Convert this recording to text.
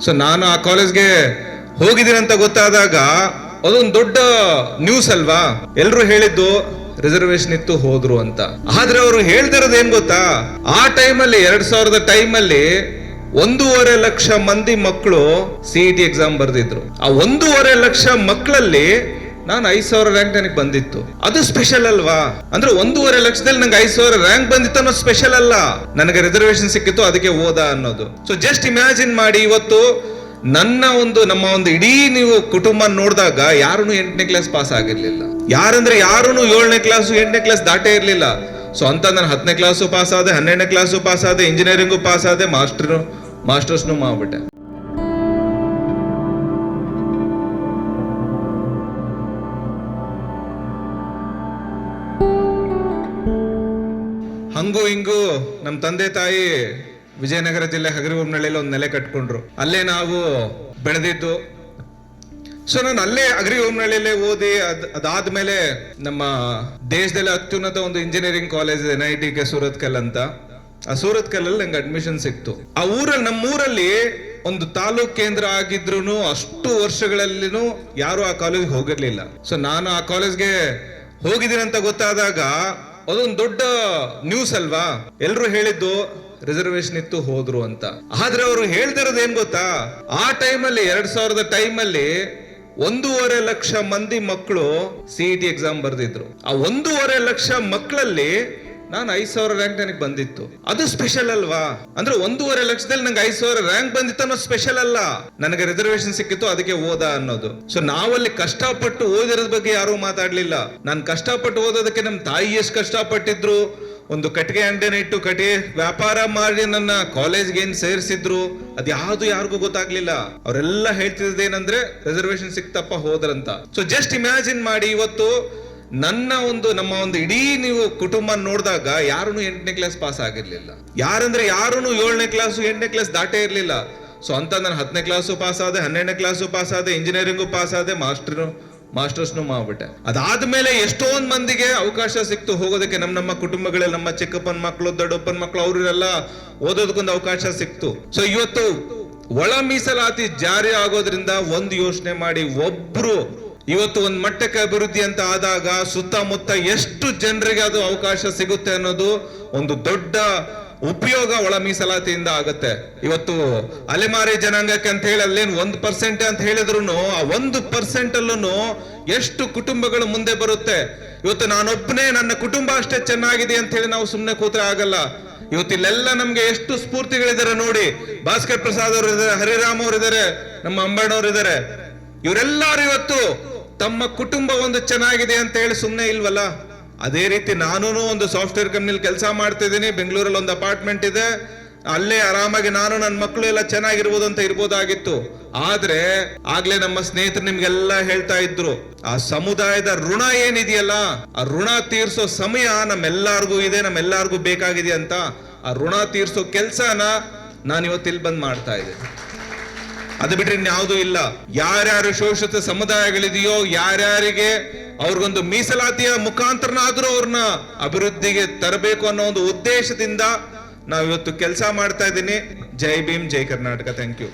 So ನಾನು ಆ ಕಾಲೇಜ್ಗೆ ಹೋಗಿದ್ದೀನಿ ಅಂತ ಗೊತ್ತಾದಾಗ ಅದೊಂದು ದೊಡ್ಡ ನ್ಯೂಸ್ ಅಲ್ವಾ? ಎಲ್ರು ಹೇಳಿದ್ದು ರಿಸರ್ವೇಶನ್ ಇತ್ತು, ಹೋದ್ರು ಅಂತ. ಆದ್ರೆ ಅವರು ಹೇಳ್ತಿರೋದು ಏನ್ ಗೊತ್ತಾ? ಆ ಟೈಮಲ್ಲಿ ಎರಡ್ ಸಾವಿರದ ಟೈಮಲ್ಲಿ ಒಂದೂವರೆ ಲಕ್ಷ ಮಂದಿ ಮಕ್ಕಳು ಸಿಇಟಿ ಎಕ್ಸಾಮ್ ಬರ್ದಿದ್ರು. ಆ ಒಂದೂವರೆ ಲಕ್ಷ ಮಕ್ಕಳಲ್ಲಿ ನಾನು ಐದ್ ಸಾವಿರ ರ್ಯಾಂಕ್ ನನಗೆ ಬಂದಿತ್ತು. ಅದು ಸ್ಪೆಷಲ್ ಅಲ್ವಾ? ಅಂದ್ರೆ ಒಂದೂವರೆ ಲಕ್ಷದಲ್ಲಿ ನಂಗೆ ಐದು ಸಾವಿರ ರ್ಯಾಂಕ್ ಬಂದಿತ್ತು ಅನ್ನೋದು ಸ್ಪೆಷಲ್ ಅಲ್ಲ. ನನಗೆ ರಿಸರ್ವೇಶನ್ ಸಿಕ್ಕಿತ್ತು, ಅದಕ್ಕೆ ಓದ ಅನ್ನೋದು. ಸೊ ಜಸ್ಟ್ ಇಮ್ಯಾಜಿನ್ ಮಾಡಿ ಇವತ್ತು ನನ್ನ ಒಂದು, ನಮ್ಮ ಒಂದು ಇಡೀ ನೀವು ಕುಟುಂಬ ನೋಡಿದಾಗ ಯಾರೂ ಎಂಟನೇ ಕ್ಲಾಸ್ ಪಾಸ್ ಆಗಿರ್ಲಿಲ್ಲ. ಯಾರಂದ್ರೆ ಯಾರೂ ಏಳನೇ ಕ್ಲಾಸ್ ಎಂಟನೇ ಕ್ಲಾಸ್ ದಾಟೇ ಇರಲಿಲ್ಲ. ಸೊ ಅಂತ ನಾನು ಹತ್ತನೇ ಕ್ಲಾಸು ಪಾಸ್ ಆದೆ, ಹನ್ನೆರಡನೇ ಕ್ಲಾಸು ಪಾಸ್ ಆದೆ ಇಂಜಿನಿಯರಿಂಗು ಪಾಸ್ ಆದೆ ಮಾಸ್ಟರ್ ಮಾಸ್ಟರ್ಸ್ನು ಮಾಡ್ಬಿಟ್ಟೆ. ಹಂಗು ಹಿಂಗು ನಮ್ಮ ತಂದೆ ತಾಯಿ ವಿಜಯನಗರ ಜಿಲ್ಲೆ ಹಗರಿಬೊಮ್ಮನಹಳ್ಳಿಯಲ್ಲಿ ಒಂದು ನೆಲೆ ಕಟ್ಕೊಂಡ್ರು. ಅಲ್ಲೇ ನಾವು ಬೆಳೆದಿದ್ದು. ಸೊ ನಾನು ಅಲ್ಲೇ ಅಗ್ರಿಬೊಮ್ಮನಹಳ್ಳಿಯಲ್ಲೇ ಓದಿ ಅದ್, ಅದಾದ್ಮೇಲೆ ನಮ್ಮ ದೇಶದಲ್ಲಿ ಅತ್ಯುನ್ನತ ಒಂದು engineering college N I T K Surathkal ಅಂತ. ಆ ಸೂರತ್ ಕಲ್ಲಲ್ಲಿ ನಂಗೆ ಅಡ್ಮಿಷನ್ ಸಿಕ್ತು. ಆ ಊರಲ್ಲಿ, ನಮ್ಮ ಊರಲ್ಲಿ ಒಂದು ತಾಲೂಕ್ ಕೇಂದ್ರ ಆಗಿದ್ರು ಅಷ್ಟು ವರ್ಷಗಳಲ್ಲಿನೂ ಯಾರು ಆ ಕಾಲೇಜ್ಗೆ ಹೋಗಿರ್ಲಿಲ್ಲ. ಸೊ ನಾನು ಆ ಕಾಲೇಜ್ಗೆ ಅಂತ ಗೊತ್ತಾದಾಗ ಅದೊಂದು ದೊಡ್ಡ ನ್ಯೂಸ್ ಅಲ್ವಾ? ಎಲ್ರು ಹೇಳಿದ್ದು ರಿಸರ್ವೇಶನ್ ಇತ್ತು, ಹೋದ್ರು ಅಂತ. ಆದ್ರೆ ಅವರು ಹೇಳ್ತಿರೋದು ಏನ್ ಗೊತ್ತಾ? ಆ ಟೈಮಲ್ಲಿ ಎರಡ್ ಸಾವಿರದ ಟೈಮಲ್ಲಿ ಒಂದೂವರೆ ಲಕ್ಷ ಮಂದಿ ಮಕ್ಕಳು ಸಿಇಟಿ ಎಕ್ಸಾಮ್ ಬರ್ದಿದ್ರು. ಆ ಒಂದೂವರೆ ಲಕ್ಷ ಮಕ್ಕಳಲ್ಲಿ ನಾನು ಐದು ಸಾವಿರ ರ್ಯಾಂಕ್ ನನಗೆ ಬಂದಿತ್ತು. ಅದು ಸ್ಪೆಷಲ್ ಅಲ್ವಾ? ಅಂದ್ರೆ ಒಂದೂವರೆ ಲಕ್ಷದಲ್ಲಿ ನಂಗೆ ಐದು ಸಾವಿರ ರ್ಯಾಂಕ್ ಬಂದಿತ್ತು ಅನ್ನೋ ಸ್ಪೆಷಲ್ ಅಲ್ಲ. ನನಗೆ ರಿಸರ್ವೇಶನ್ ಸಿಕ್ಕಿತ್ತು, ಅದಕ್ಕೆ ಓದ ಅನ್ನೋದು. ಸೊ ನಾವಲ್ಲಿ ಕಷ್ಟಪಟ್ಟು ಓದಿರೋದ್ ಬಗ್ಗೆ ಯಾರು ಮಾತಾಡ್ಲಿಲ್ಲ. ನಾನು ಕಷ್ಟಪಟ್ಟು ಓದೋದಕ್ಕೆ ನಮ್ಮ ತಾಯಿ ಎಷ್ಟು ಕಷ್ಟಪಟ್ಟಿದ್ರು. ಒಂದು ಕಟ್ಟಿಗೆ ಅಂಡೆನ ಇಟ್ಟು ಕಟ್ಟಿಗೆ ವ್ಯಾಪಾರ ಮಾಡಿ ನನ್ನ ಕಾಲೇಜ್ಗೆ ಏನ್ ಸೇರಿಸಿದ್ರು. ಅದು ಯಾವ್ದು ಯಾರಿಗೂ ಗೊತ್ತಾಗ್ಲಿಲ್ಲ. ಅವರೆಲ್ಲ ಹೇಳ್ತಿದ್ದೇನಂದ್ರೆ ರಿಸರ್ವೇಶನ್ ಸಿಕ್ತಪ್ಪ ಹೋದ್ರಂತ. ಸೊ ಜಸ್ಟ್ ಇಮ್ಯಾಜಿನ್ ಮಾಡಿ ಇವತ್ತು ನನ್ನ ಒಂದು, ನಮ್ಮ ಒಂದು ಇಡೀ ನೀವು ಕುಟುಂಬ ನೋಡಿದಾಗ ಯಾರೂ ಎಂಟನೇ ಕ್ಲಾಸ್ ಪಾಸ್ ಆಗಿರ್ಲಿಲ್ಲ. ಯಾರಂದ್ರೆ ಯಾರೂ ಏಳನೇ ಕ್ಲಾಸು ಎಂಟನೇ ಕ್ಲಾಸ್ ದಾಟೇ ಇರಲಿಲ್ಲ. ಸೊ ಅಂತ ನಾನು ಹತ್ತನೇ ಕ್ಲಾಸು ಪಾಸ್ ಆದೆ, ಹನ್ನೆರಡನೇ ಕ್ಲಾಸು ಪಾಸ್ ಆದೆ ಇಂಜಿನಿಯರಿಂಗು ಪಾಸ್ ಆದೆ ಮಾಸ್ಟರ್ ಮಾಸ್ಟರ್ಸ್ನು ಮಾಡ್ಬಿಟ್ಟೆ. ಅದಾದ್ಮೇಲೆ ಎಷ್ಟೊಂದು ಮಂದಿಗೆ ಅವಕಾಶ ಸಿಕ್ತು ಹೋಗೋದಕ್ಕೆ. ನಮ್ಮ ನಮ್ಮ ಕುಟುಂಬಗಳಲ್ಲಿ ನಮ್ಮ ಚಿಕ್ಕಪ್ಪನ ಮಕ್ಕಳು ದೊಡ್ಡಪ್ಪನ ಮಕ್ಕಳು ಅವರೆಲ್ಲ ಓದೋದಕ್ಕೊಂದು ಅವಕಾಶ ಸಿಕ್ತು. ಸೊ ಇವತ್ತು ಒಳ ಮೀಸಲಾತಿ ಜಾರಿ ಆಗೋದ್ರಿಂದ ಒಂದು ಯೋಚನೆ ಮಾಡಿ ಒಬ್ರು ಇವತ್ತು ಒಂದು ಮಟ್ಟಕ್ಕೆ ಅಭಿವೃದ್ಧಿ ಅಂತ ಆದಾಗ ಸುತ್ತಮುತ್ತ ಎಷ್ಟು ಜನರಿಗೆ ಅದು ಅವಕಾಶ ಸಿಗುತ್ತೆ ಅನ್ನೋದು ಒಂದು ದೊಡ್ಡ ಉಪಯೋಗ ಒಳ ಮೀಸಲಾತಿಯಿಂದ ಆಗುತ್ತೆ. ಇವತ್ತು ಅಲೆಮಾರಿ ಜನಾಂಗಕ್ಕೆ ಅಂತ ಹೇಳಿ ಅಲ್ಲೇನು ಒಂದು ಪರ್ಸೆಂಟ್ ಅಂತ ಹೇಳಿದ್ರು ಆ ಒಂದು ಪರ್ಸೆಂಟ್ ಅಲ್ಲೂ ಎಷ್ಟು ಕುಟುಂಬಗಳು ಮುಂದೆ ಬರುತ್ತೆ. ಇವತ್ತು ನಾನೊಬ್ಬನೇ ನನ್ನ ಕುಟುಂಬ ಅಷ್ಟೇ ಚೆನ್ನಾಗಿದೆ ಅಂತ ಹೇಳಿ ನಾವು ಸುಮ್ಮನೆ ಕೂತ್ರೆ ಆಗಲ್ಲ. ಇವತ್ತಿಲ್ಲೆಲ್ಲ ನಮ್ಗೆ ಎಷ್ಟು ಸ್ಫೂರ್ತಿಗಳಿದ್ದಾರೆ ನೋಡಿ. ಭಾಸ್ಕರ್ ಪ್ರಸಾದ್ ಅವರು ಇದ್ದಾರೆ ಹರಿರಾಮ್ ಅವರು ಇದ್ದಾರೆ ನಮ್ಮ ಅಂಬಣ್ಣವ್ರು ಇದ್ದಾರೆ ಇವರೆಲ್ಲರೂ ಇವತ್ತು ತಮ್ಮ ಕುಟುಂಬ ಒಂದು ಚೆನ್ನಾಗಿದೆ ಅಂತ ಹೇಳಿ ಸುಮ್ಮನೆ ಇಲ್ವಲ್ಲ? ಅದೇ ರೀತಿ ನಾನು ಒಂದು ಸಾಫ್ಟ್ವೇರ್ ಕಂಪ್ನಿಲಿ ಕೆಲಸ ಮಾಡ್ತಿದ್ದೀನಿ ಬೆಂಗಳೂರಲ್ಲಿ ಒಂದು ಅಪಾರ್ಟ್ಮೆಂಟ್ ಇದೆ. ಅಲ್ಲೇ ಆರಾಮಾಗಿ ನಾನು ನನ್ನ ಮಕ್ಕಳು ಎಲ್ಲ ಚೆನ್ನಾಗಿರ್ಬೋದು ಅಂತ ಇರ್ಬೋದಾಗಿತ್ತು. ಆದ್ರೆ ಆಗ್ಲೇ ನಮ್ಮ ಸ್ನೇಹಿತರು ನಿಮ್ಗೆಲ್ಲ ಹೇಳ್ತಾ ಇದ್ರು, ಆ ಸಮುದಾಯದ ಋಣ ಏನಿದೆಯಲ್ಲ? ಆ ಋಣ ತೀರ್ಸೋ ಸಮಯ ನಮ್ಮೆಲ್ಲಾರ್ಗೂ ಇದೆ, ನಮ್ಮೆಲ್ಲಾರ್ಗು ಬೇಕಾಗಿದೆ ಅಂತ ಆ ಋಣ ತೀರ್ಸೋ ಕೆಲ್ಸನ ನಾನು ಇವತ್ತು ಇಲ್ಲಿ ಬಂದ್ ಮಾಡ್ತಾ ಇದ್ದೀನಿ. ಅದು ಬಿಟ್ರೆ ಇನ್ಯಾವುದೂ ಇಲ್ಲ. ಯಾರ್ಯಾರು ಶೋಷಿತ ಸಮುದಾಯಗಳಿದೆಯೋ, ಯಾರ್ಯಾರಿಗೆ ಅವ್ರಿಗೊಂದು ಮೀಸಲಾತಿಯ ಮುಖಾಂತರನಾದ್ರೂ ಅವ್ರನ್ನ ಅಭಿವೃದ್ಧಿಗೆ ತರಬೇಕು ಅನ್ನೋ ಒಂದು ಉದ್ದೇಶದಿಂದ ನಾವಿವತ್ತು ಕೆಲಸ ಮಾಡ್ತಾ ಇದ್ದೀನಿ. ಜೈ ಭೀಮ್, ಜೈ ಕರ್ನಾಟಕ. Thank you